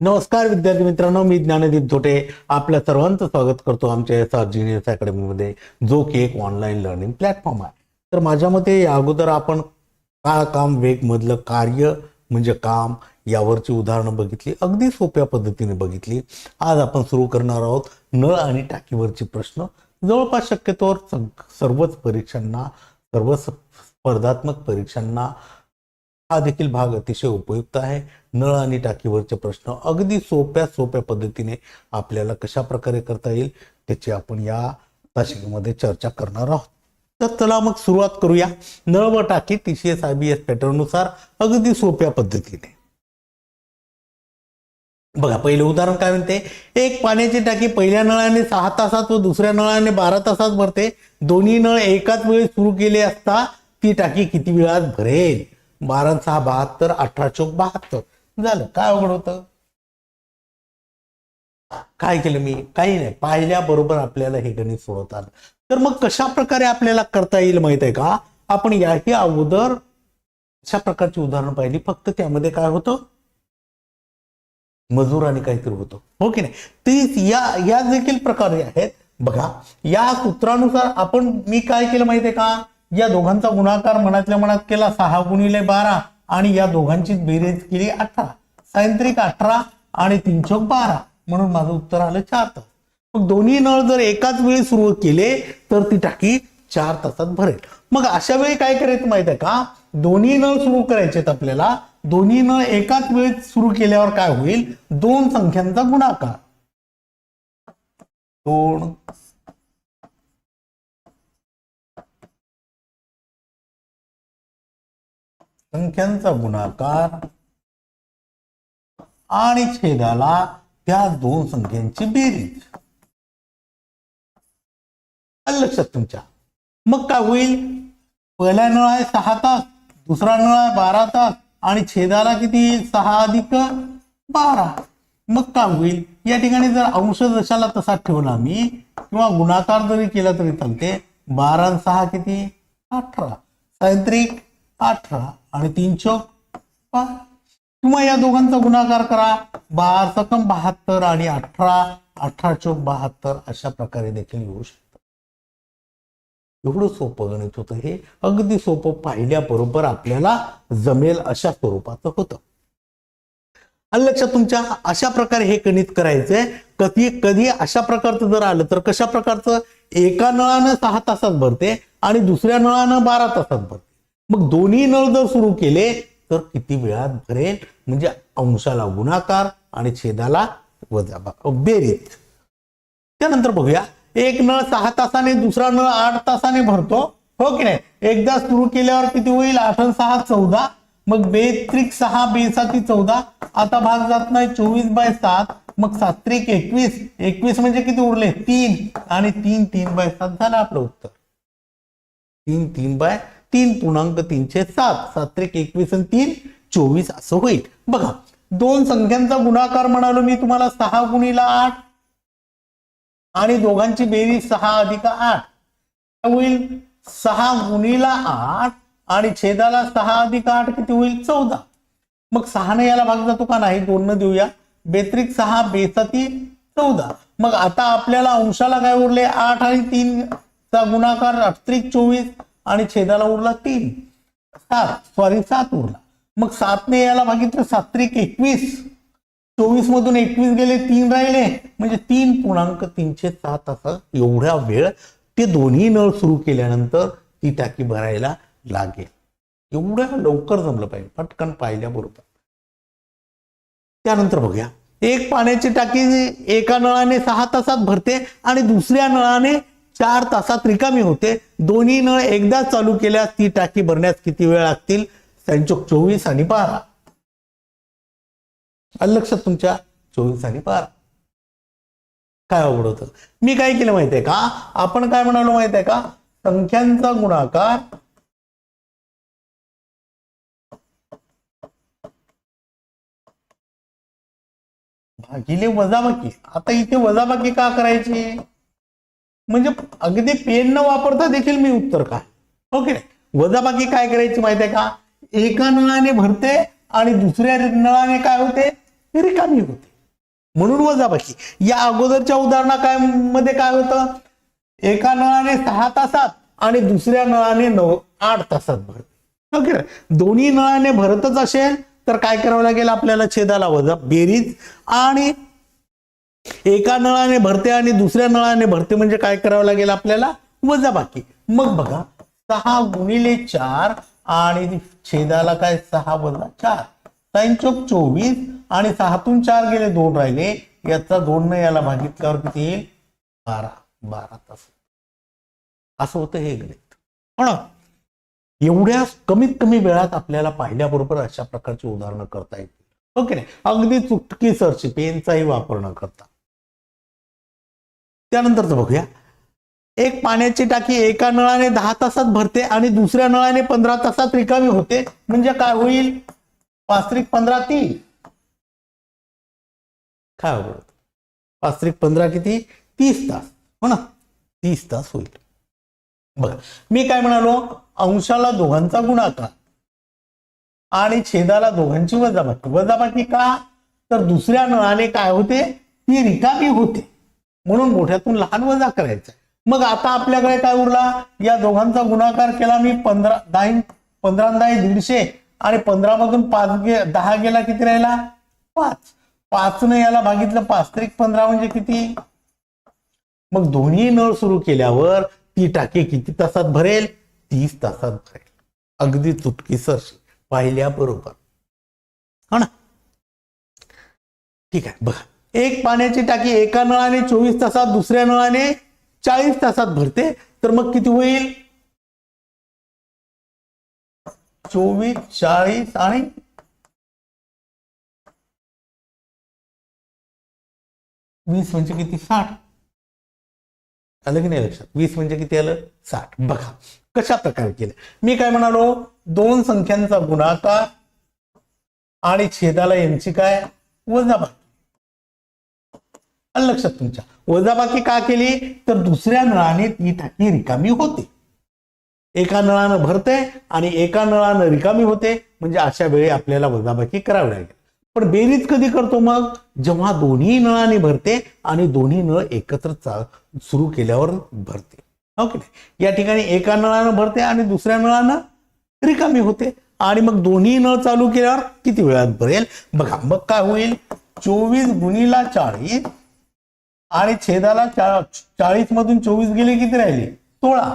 नमस्कार विद्यार्थी मित्रांनो मी ज्ञानदीप झोटे आपल्या सर्वांचं स्वागत करतो आमच्या एस आर जिनियस अकॅडमीमध्ये जो की एक ऑनलाईन लर्निंग प्लॅटफॉर्म आहे. तर माझ्या मते या अगोदर आपण काळ काम वेग मधलं कार्य म्हणजे काम यावरची उदाहरणं बघितली अगदी सोप्या पद्धतीने बघितली. आज आपण सुरू करणार आहोत नळ आणि टाकीवरचे प्रश्न. जवळपास शक्यतोवर सग- सर्वच परीक्षांना सर्व स्पर्धात्मक परीक्षांना हा देखील भाग अतिशय उपयुक्त आहे. नळ आणि टाकीवरचे प्रश्न अगदी सोप्या सोप्या पद्धतीने आपल्याला कशा प्रकारे करता येईल त्याची आपण या तासिकेमध्ये चर्चा करणार आहोत. तर चला मग सुरुवात करूया. नळ व टाकी T C S I B S पॅटर्ननुसार अगदी सोप्या पद्धतीने. बघा पहिले उदाहरण काय म्हणते? एक पाण्याची टाकी पहिल्या नळाने सहा तासात व दुसऱ्या नळाने बारा तासात भरते. दोन्ही नळ एकाच वेळी सुरू केले असता ती टाकी किती वेळात भरेल? बारा सहा बहात्तर अठरा चौक बहात्तर. झालं. काय अवघड होतं? काय केलं मी? काही नाही. पाहिल्याबरोबर आपल्याला हे गणित सोडवता आलं. तर मग कशा प्रकारे आपल्याला करता येईल माहीत आहे का? आपण याही अगोदर अशा प्रकारची उदाहरणं पाहिली. फक्त त्यामध्ये काय होतं? मजूर आणि काहीतरी होतं. हो की नाही? तीच या या देखील प्रकारे आहेत. बघा या सूत्रानुसार आपण मी काय केलं माहितीये का? या दोघांचा गुणाकार मनातल्या मनात केला सहा गुणिले बारा आणि या दोघांची बेरीज केली अठरा. सायंत्रिक अठरा आणि तीन चौक बारा म्हणून माझं उत्तर आलं चार तास. मग दोन्ही नळ जर एकाच वेळी सुरू केले तर ती टाकी चार तासात भरेल. मग अशा वेळी काय करायचं माहीत आहे का? दोन्ही नळ सुरू करायचे आपल्याला. दोन्ही नळ एकाच वेळी सुरू केल्यावर काय होईल? दोन संख्यांचा गुणाकार. दोन संख्यांचा गुणाकार आणि छेदाला त्या दोन संख्यांची बेरीज. लक्षात तुमच्या? मग काय होईल? पहिला नळ आहे सहा तास दुसरा नळ आहे बारा तास आणि छेदाला किती? येईल सहा अधिक बारा. मग काय होईल? या ठिकाणी जर अंश जशाला तसा ठेवला मी किंवा गुणाकार जरी केला तरी चालते बारा सहा किती? अठरा. सायंत्रिक अठरा. आणि तीन चौक. पाच किंवा या दोघांचा गुणाकार करा. बारा सकम बहात्तर आणि अठरा. अठरा चौक बहात्तर अशा प्रकारे देखील येऊ शकतं. एवढं सोपं गणित होतं हे. अगदी सोपं पाहिल्याबरोबर आपल्याला जमेल अशा स्वरूपाचं होतं. आलं लक्षात तुमच्या अशा प्रकारे हे गणित करायचंय. कधी कधी अशा प्रकारचं जर आलं तर कशा प्रकारचं? एका नळानं सहा तासात भरते आणि दुसऱ्या नळानं बारा तासात भरते. मग दोन्ही नळ जर सुरू केले तर किती वेळात भरेल म्हणजे अंशाला गुणाकार आणि छेदाला वजा बेरीत त्यानंतर बघूया. एक नळ सहा तासाने दुसरा नळ आठ तासाने भरतो. हो की नाही? एकदा सुरू केल्यावर किती होईल? आठ सहा चौदा. मग बेत्रिक सहा बेसाती चौदा. आता भाग जात नाही चोवीस बाय सात. मग सात्रिक एकवीस. एकवीस म्हणजे किती उरले? तीन. आणि तीन तीन बाय सात झालं आपलं उत्तर. तीन तीन बाय तीन पूर्णांक तीनशे सात. सात्रिक एकवीस आणि तीन चोवीस असं होईल. बघा दोन संख्यांचा गुणाकार म्हणालो मी तुम्हाला सहा गुणीला आठ आणि दोघांची बेरीज सहा अधिक आठ. काय होईल? सहा गुणीला आठ आणि छेदाला सहा अधिक आठ किती होईल? चौदा. मग सहाने याला भाग जातो का नाही? दोन देऊया. बेत्रिक सहा बेसाती चौदा. मग आता आपल्याला अंशाला काय उरले? आठ आणि तीन चा गुणाकार अठत्रिक चोवीस. आणि छेदाला उरला तीन. सात. सॉरी सात उरला. मग सातने याला भागितलं सात्रिक एकवीस. चोवीस मधून एकवीस गेले तीन राहिले. म्हणजे तीन पूर्णांक तीनशे सात असं एवढा वेळ ते दोन्ही नळ सुरू केल्यानंतर ती टाकी भरायला लागेल. एवढ्या लवकर जमलं पाहिजे. पटकन पाहिल्याबरोबर त्यानंतर बघूया. एक पाण्याची टाकी एका नळाने सहा तासात भरते आणि दुसऱ्या नळाने चार तासात रिकामी होते. दोन्ही नळ एकदा चालू केल्यास ती टाकी भरण्यास किती वेळ लागतील? त्यांचोक चोवीस आणि बारा. लक्षात तुमच्या? चोवीस आणि बारा. काय अवघड होतं? मी काय केलं माहितीये का? आपण काय म्हणालो माहितीये का? संख्यांचा गुणाकार भागिले वजाबाकी. आता इथे वजाबाकी का करायची? म्हणजे अगदी पेन न वापरता देखील मी उत्तर का ओके हो वजाबाकी काय करायची माहिती आहे का? एका नळाने भरते आणि दुसऱ्या नळाने काय होते? रिकामी होते. म्हणून वजाबाकी. या अगोदरच्या उदाहरणा काय मध्ये काय होतं? एका नळाने सहा तासात आणि दुसऱ्या नळाने नऊ आठ तासात भरते. हो ओके दोन्ही नळाने भरतच असेल तर काय करावं लागेल आपल्याला छेदाला वजा बेरीज आणि एका नळाने भरते आणि दुसऱ्या नळाने भरते म्हणजे काय करावं लागेल आपल्याला? वजाबाकी मग बघा सहा गुणिले चार आणि छेदाला काय? सहा वजा चार. साईन चौक चोवीस आणि सहातून चार गेले दोन राहिले. याचा दोन न याला भागितल्यावर किती येईल? बारा. बारा तास. असं होतं हे गणित. हो ना? एवढ्या कमीत कमी वेळात आपल्याला पाहिल्याबरोबर अशा प्रकारची उदाहरणं करता येतील. हो ओके नाही? अगदी चुटकी सरशी पेनचाही वापर न करता. त्यानंतरच बघूया. एक पाण्याची टाकी एका नळाने दहा तासात भरते आणि दुसऱ्या नळाने पंधरा तासात रिकामी होते. म्हणजे काय होईल? पाच पंधरा तीन काय अवघड. पाच पंधरा किती? तीस तास. हो ना? तीस तास होईल. बघा मी काय म्हणालो? अंशाला दोघांचा गुणाकार. आणि छेदाला दोघांची वजाबाकी. वजाबाकी का? तर दुसऱ्या नळाने काय होते? ती रिकामी होते. म्हणून मोठ्यातून लहान वजा करायचा. मग आता आपल्याकडे काय उरला? या दोघांचा गुणाकार केला मी पंधरा दहा पंधरा दीडशे. आणि पंधरा मधून पाच गे दहा गेला किती राहिला? पाच. पाच न याला भागितलं पाच. तरी पंधरा म्हणजे किती? मग दोन्ही नळ सुरू केल्यावर ती टाकी किती तासात भरेल? तीस तासात भरेल. अगदी चुटकीसर पाहिल्याबरोबर. हा ना? ठीक आहे बघा. एक पाण्याची टाकी एका नळाने चोवीस तासात दुसऱ्या नळाने चाळीस तासात भरते. तर मग किती होईल? चोवीस चाळीस आणि वीस म्हणजे किती? साठ. आलं की नाही लक्षात? वीस म्हणजे किती आलं? साठ. बघा कशा प्रकारे केलं. मी काय म्हणालो? दोन संख्यांचा गुणाकार आणि छेदाला यांची काय? वजाबाकी आलं लक्षात तुमच्या. वजाबाकी का केली? तर दुसऱ्या नळाने ती टाकी रिकामी होते. एका नळानं भरते आणि एका नळानं रिकामी होते. म्हणजे अशा वेळी आपल्याला वजाबाकी करावी लागेल. पण बेरीज कधी करतो मग? जेव्हा दोन्ही नळाने भरते आणि दोन्ही नळ एकत्र चा सुरू केल्यावर भरते. हो ओके या ठिकाणी एका नळानं भरते आणि दुसऱ्या नळानं रिकामी होते. आणि मग दोन्ही नळ चालू केल्यावर किती वेळात भरेल? बघा मग काय होईल? चोवीस गुणीला चाळीस आणि छेदाला चाळीस मधून चोवीस गेले किती राहिले? सोळा.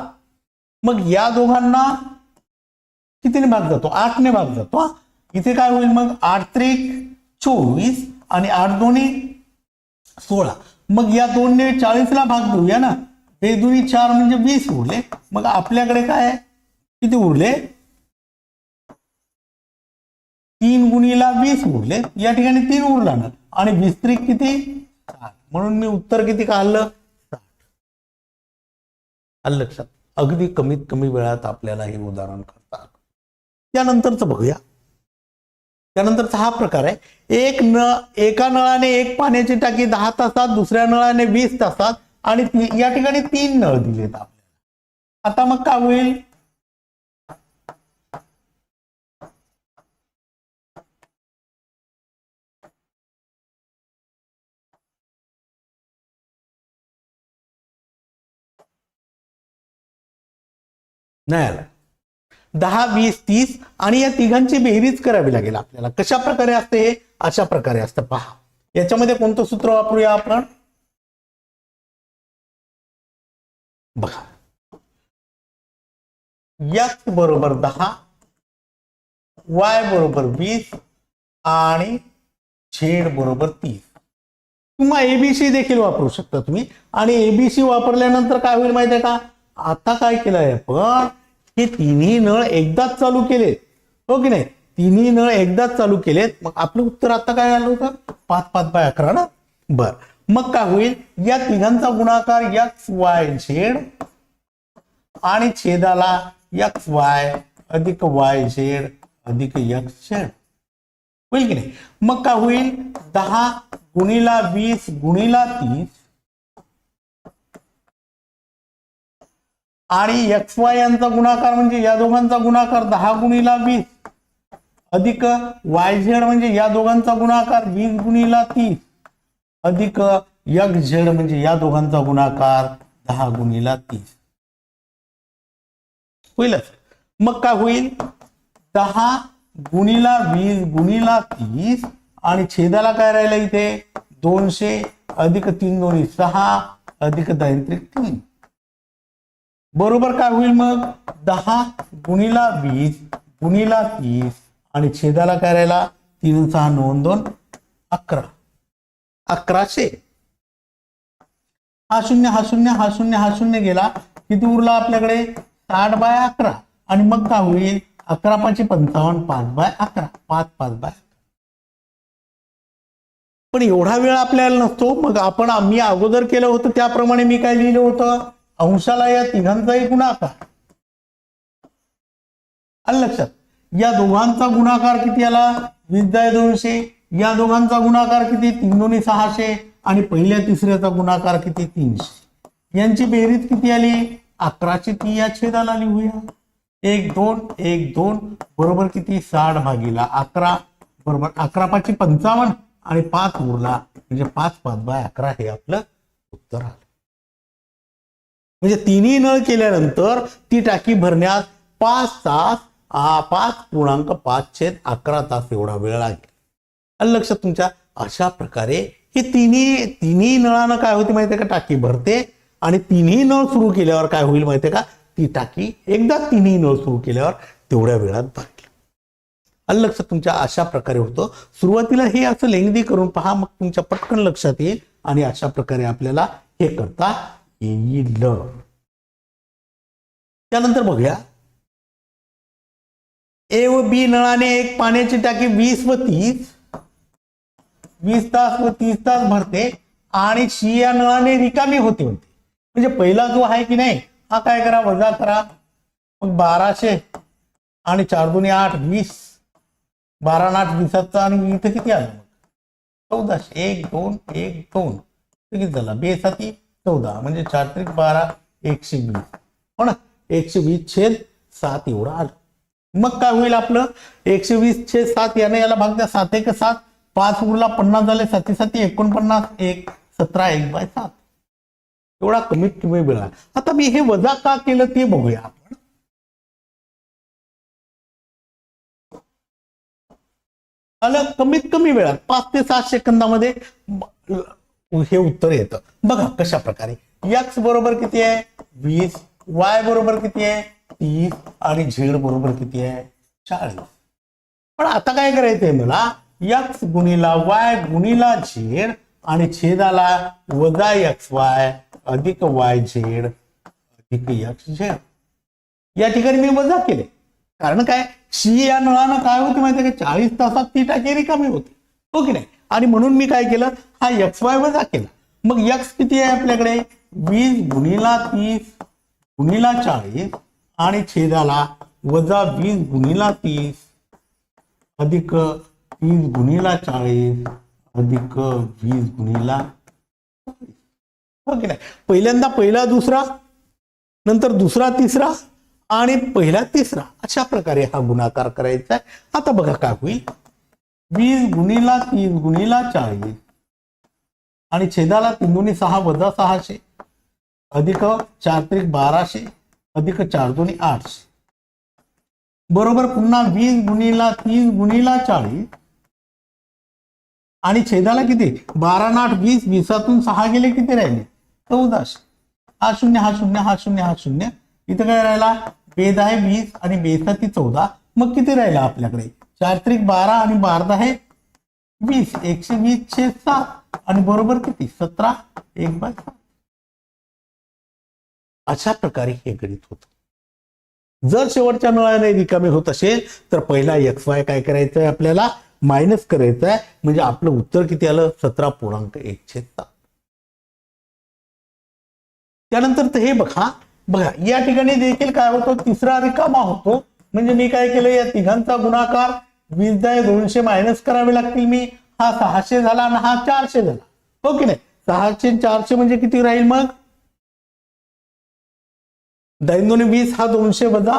मग या दोघांना कितीने भाग जातो? आठने भाग जातो इथे काय होईल मग? आठ त्रिक चोवीस आणि आठ दोन्ही सोळा. मग या दोनने चाळीसला भाग देऊया ना? हे दोन्ही चार म्हणजे वीस उरले. मग आपल्याकडे काय किती उरले? तीन गुणीला वीस उरले. या ठिकाणी तीन उरला ना? आणि वीस त्रिक किती? चार. म्हणून मी उत्तर किती काढलं साठ. आलं लक्षात. अगदी कमीत कमी वेळात आपल्याला हे उदाहरण करतात. त्यानंतरच बघूया. त्यानंतरचा हा प्रकार आहे. एक न एका नळाने एक पाण्याची टाकी दहा तासात दुसऱ्या नळाने वीस तासात आणि या ठिकाणी तीन नळ दिलेत आपल्याला. आता मग काय होईल? नाही आला दहा वीस तीस आणि या तिघांची बेरीज करावी लागेल आपल्याला. कशा प्रकारे असते हे? अशा प्रकारे असतं. पहा. याच्यामध्ये कोणतं सूत्र वापरूया आपण? बघा. एक्स बरोबर दहा वाय बरोबर वीस आणि झेड बरोबर तीस. किंवा एबीसी देखील वापरू शकता तुम्ही. आणि एबीसी वापरल्यानंतर काय होईल माहिती आहे का? आता काय केलंय? आपण हे तिन्ही नळ एकदाच चालू केलेत. हो की नाही? तिन्ही नळ एकदाच चालू केलेत. मग आपलं उत्तर आता काय आलं होतं? पाच पाच बाय अकरा ना? बर. मग काय होईल? या तिघांचा गुणाकार एक्स वाय झेड आणि छेदाला एक्स वाय अधिक वाय झेड अधिक एक्स झेड. होईल की नाही? मग काय होईल? दहा गुणीला वीस गुणीला तीस आणि एक्स वाय यांचा गुणाकार म्हणजे या दोघांचा गुणाकार दहा गुणीला वीस. अधिक वाय झेड म्हणजे या दोघांचा गुणाकार वीस गुणीला तीस. अधिक यग झेड म्हणजे या दोघांचा गुणाकार दहा गुणीला तीस. होईलच. मग काय होईल? दहा गुणीला वीस गुणीला तीस आणि छेदाला काय राहिलं इथे? दोनशे. अधिक तीन दोन्ही सहा. अधिक दैंत्रिक तीन. बरोबर काय होईल मग? दहा गुणिला वीस गुणिला तीस आणि छेदाला काय राहिला? तीन सहा नोन दोन अकरा. अकराशे. हा शून्य हा शून्य हा शून्य हा शून्य गेला. किती उरला आपल्याकडे? साठ बाय अकरा. आणि मग काय होईल? अकरा पाचशे पंचावन्न पाच बाय अकरा. पाच पाच बाय पण एवढा वेळ आपल्याला नसतो. मग आपण आम्ही अगोदर केलं होतं त्याप्रमाणे मी काय लिहिलं होतं? अंशाला या तिघांचाही गुणाकार. आलं लक्षात? या दोघांचा गुणाकार किती आला? वीस जाय दोनशे. या दोघांचा गुणाकार किती? तीन दोन्ही सहाशे. आणि पहिल्या तिसऱ्याचा गुणाकार किती? तीनशे. यांची बेरीज किती आली? अकराशे ती या छेदाला लिहूया. एक दोन एक दोन बरोबर किती? साठ भागीला अकरा. बरोबर अकरा पाचशे पंचावन्न. आणि पाच उरला. म्हणजे पाच पाच बाय अकरा हे आपलं उत्तर आलं म्हणजे तिन्ही नळ केल्यानंतर ती टाकी भरण्यास पाच तास आ, पाच पूर्णांक पाच छेद अकरा तास एवढा वेळ लागेल. आणि लक्षात तुमच्या अशा प्रकारे हे तिन्ही तिन्ही नळानं काय होते माहितीये का? टाकी भरते आणि तिन्ही नळ सुरू केल्यावर काय होईल माहितीये का? ती टाकी एकदा तिन्ही नळ सुरू केल्यावर तेवढ्या वेळात भरली आणि लक्षात तुमच्या अशा प्रकारे होतं. सुरुवातीला हे असं लेंगदी करून पहा मग तुमच्या पटकन लक्षात येईल आणि अशा प्रकारे आपल्याला हे करता येईल त्यानंतर बघूया. ए व बी नळाने एक पाण्याची टाकी वीस व तीस वीस तास व तीस तास भरते आणि शी या नळाने रिकामी होते म्हणते. म्हणजे पहिला जो आहे की नाही हा काय करा वजा करा. मग बाराशे आणि चार दोन्ही आठ वीस बारा आठ वीसाचा आणि इथं किती आलं? मग चौदाशे. एक दोन एक दोन. किती झाला? बेसाती. चौदा म्हणजे चार त्रिक बारा एकशे वीस. हो ना? एकशे वीस छेद सात एवढा आलं. मग काय होईल आपलं? एकशे वीस छेद सात याने याला भाग द्या. सात एक सात. पाच उरला पन्नास झाले साती साती एकोणपन्नास एक सतरा एक बाय सात. एवढा कमीत कमी मिळाला. आता मी हे वजा का केलं ते बघूया आपण. आलं? कमीत कमी वेळात. पाच ते सात सेकंदामध्ये हे उत्तर येतं. बघा कशा प्रकारे एक्स बरोबर किती आहे? वीस. वाय बरोबर किती आहे? तीस. आणि झेड बरोबर किती आहे? चाळीस. पण आता काय करायचंय मला? एक्स गुणिला वाय गुणिला झेड आणि छेदाला वजा एक्स वाय अधिक वाय झेड अधिक एक्स झेड या ठिकाणी मी वजा केले. कारण काय? शी या नळानं काय होते माहितीये का? चाळीस तासात ती टाकेरी कमी होती. हो की नाही? आणि म्हणून मी काय केलं? हा एक्स वाय वजा केला. मग एक्स किती आहे आपल्याकडे? वीस गुणिला तीस गुणिला चाळीस आणि छेदाला वजा वीस गुणिला तीस अधिक तीस गुणिला चाळीस अधिक वीस गुणिला हो नाही? पहिल्यांदा पहिला दुसरा नंतर दुसरा तिसरा आणि पहिला तिसरा अशा प्रकारे हा गुणाकार करायचा आहे. आता बघा काय होईल. वीस गुणीला तीस गुणीला चाळीस. आणि छेदाला तीन दोन्ही सहा वजा सहाशे. अधिक चार त्रिक बाराशे. अधिक चार दोन्ही आठशे. बरोबर पुन्हा वीस गुणीला तीस गुणीला चाळीस. आणि छेदाला किती? बारा आणि आठ वीस वीसातून सहा गेले किती राहिले? चौदाशे. हा शून्य हा शून्य हा शून्य हा शून्य. इथं काय राहिला? बेद आहे वीस आणि बेसाती चौदा. मग किती राहिला आपल्याकडे? चार त्रिक बारा आणि बारा आहे वीस एकशे वीस छेद सात. आणि बरोबर किती? सतरा. एक बाय सात. अशा प्रकारे हे गणित होत. जर शेवटच्या नळाने रिकामे होत असेल तर पहिला एक्स वाय काय करायचं आहे आपल्याला? मायनस करायचं आहे म्हणजे आपलं उत्तर किती आलं? सतरा पूर्णांक एक छेद सात. त्यानंतर हे बघा. बघा या ठिकाणी देखील काय होतं? तिसरा रिकामा होतो. म्हणजे मी काय केलं? या तिघांचा गुणाकार वीस दहा दोनशे मायनस करावे लागतील मी. हा सहाशे झाला आणि हा चारशे झाला. हो की नाही? सहाशे चारशे म्हणजे किती राहील मग? दाईन दोन्ही वीस हा दोनशे वजा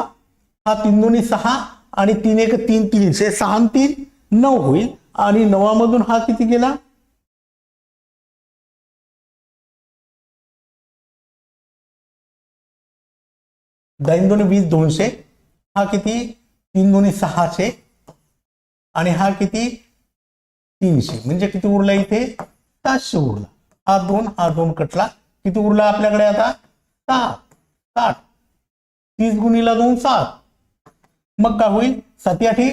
हा तीन दोन्ही सहा आणि तीन एक तीन तीनशे सहा तीन नऊ होईल. आणि नवामधून हा किती गेला? दाईन दोन्ही वीस दोनशे हा किती? तीन दोन्ही सहाशे. आणि हा किती? तीनशे. म्हणजे किती उरला इथे? सातशे उरला. हा दोन हा दोन कटला. किती उरला आपल्याकडे आता? सात. साठ तीस गुणीला दोन सात. मग काय होईल? साती आठी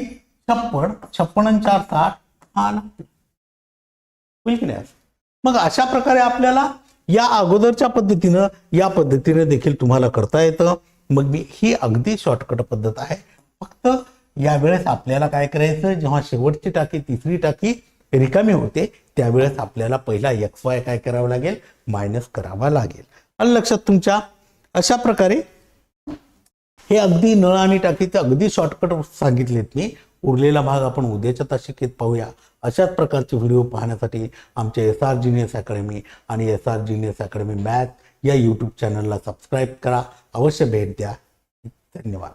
छप्पन छप्पन चार साठ. हा होईल की नाही? मग अशा प्रकारे आपल्याला या अगोदरच्या पद्धतीनं या पद्धतीने देखील तुम्हाला करता येतं. मग मी ही अगदी शॉर्टकट पद्धत आहे. फक्त यावेळेस आपल्याला काय करायचं? जेव्हा शेवटची टाकी तिसरी टाकी रिकामी होते त्यावेळेस आपल्याला पहिला एक्स वाय काय करावं लागेल? मायनस करावा लागेल. आणि लक्षात तुमच्या अशा प्रकारे हे अगदी नळ आणि टाकीचे अगदी शॉर्टकट सांगितलेत मी. उरलेला भाग आपण उद्याच्या तासिकेत पाहूया. अशाच प्रकारचे व्हिडिओ पाहण्यासाठी आमच्या एस आर जिनियस अकॅडमी आणि S R Genius Academy Math या यूट्यूब चॅनलला सबस्क्राईब करा. अवश्य भेट द्या. धन्यवाद.